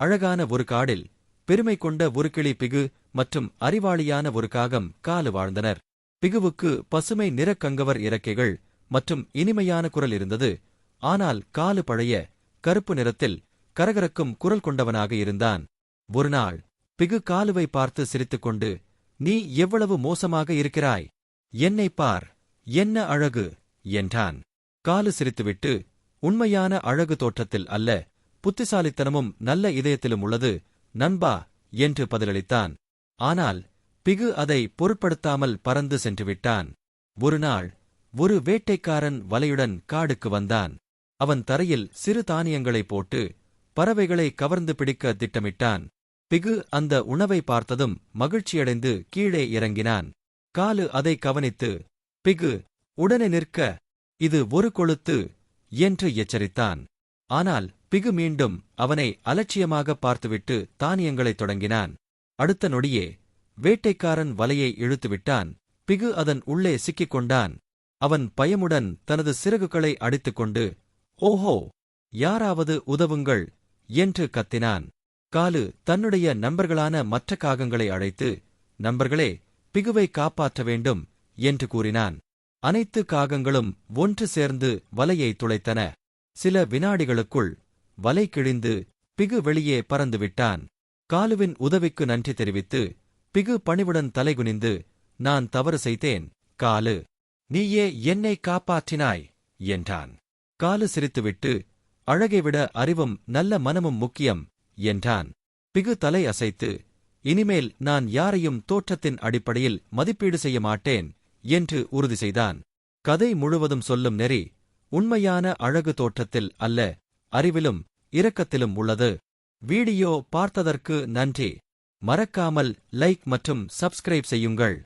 அழகான ஒரு காடில் பெருமை கொண்ட ஒரு கிளி பிகு மற்றும் அறிவாளியான ஒரு காகம் காலு வாழ்ந்தனர். பிகுவுக்கு பசுமை நிறக்கங்கவர் இறக்கைகள் மற்றும் இனிமையான குரல் இருந்தது. ஆனால் காலு பழைய கருப்பு நிறத்தில் கரகரக்கும் குரல் கொண்டவனாக இருந்தான். ஒருநாள் பிகு காலுவை பார்த்து சிரித்துக்கொண்டு நீ எவ்வளவு மோசமாக இருக்கிறாய்? என்னை பார் என்ன அழகு? என்றான். காலு சிரித்துவிட்டு உண்மையான அழகு தோற்றத்தில் அல்ல புத்திசாலித்தனமும் நல்ல இதயத்திலும் உள்ளது. நண்பா! என்று பதிலளித்தான். ஆனால் பிகு அதை பொருட்படுத்தாமல் பறந்து சென்றுவிட்டான். ஒருநாள் ஒரு வேட்டைக்காரன் வலையுடன் காடுக்கு வந்தான். அவன் தரையில் சிறு தானியங்களை போட்டு பறவைகளை கவர்ந்து பிடிக்க திட்டமிட்டான். பிகு அந்த உணவை பார்த்ததும் மகிழ்ச்சியடைந்து கீழே இறங்கினான். காலு அதை கவனித்து பிகு உடனே நிற்க இது ஒரு கொளுத்து என்று எச்சரித்தான். ஆனால் பிகு மீண்டும் அவனை அலட்சியமாக பார்த்துவிட்டு தானியங்களைத் தொடங்கினான். அடுத்த நொடியே வேட்டைக்காரன் வலையை இழுத்துவிட்டான். பிகு அதன் உள்ளே சிக்கிக் கொண்டான். அவன் பயமுடன் தனது சிறகுகளை அடித்துக்கொண்டு ஓஹோ யாராவது உதவுங்கள் என்று கத்தினான். காலு தன்னுடைய நண்பர்களான மற்ற காகங்களை அழைத்து நண்பர்களே பிகுவை காப்பாற்ற வேண்டும் என்று கூறினான். அனைத்து காகங்களும் ஒன்று சேர்ந்து வலையை துளைத்தன. சில வினாடிகளுக்குள் வலை கிழிந்து பிகு வெளியே பறந்துவிட்டான். காலுவின் உதவிக்கு நன்றி தெரிவித்து பிகு பணிவுடன் தலைகுனிந்து நான் தவறு செய்தேன் காலு. நீயே என்னை காப்பாற்றினாய் என்றான். காலு சிரித்துவிட்டு அழகை விட அறிவும் நல்ல மனமும் முக்கியம் என்றான். பிகு தலை அசைத்து இனிமேல் நான் யாரையும் தோற்றத்தின் அடிப்படையில் மதிப்பீடு செய்ய மாட்டேன் என்று உறுதி செய்தான். கதை முழுவதும் சொல்லும் நெறி உண்மையான அழகு தோற்றத்தில் அல்ல அறிவிலும் இரக்கத்திலும் உள்ளது. வீடியோ பார்த்ததற்கு நன்றி. மறக்காமல் லைக் மற்றும் சப்ஸ்கிரைப் செய்யுங்கள்.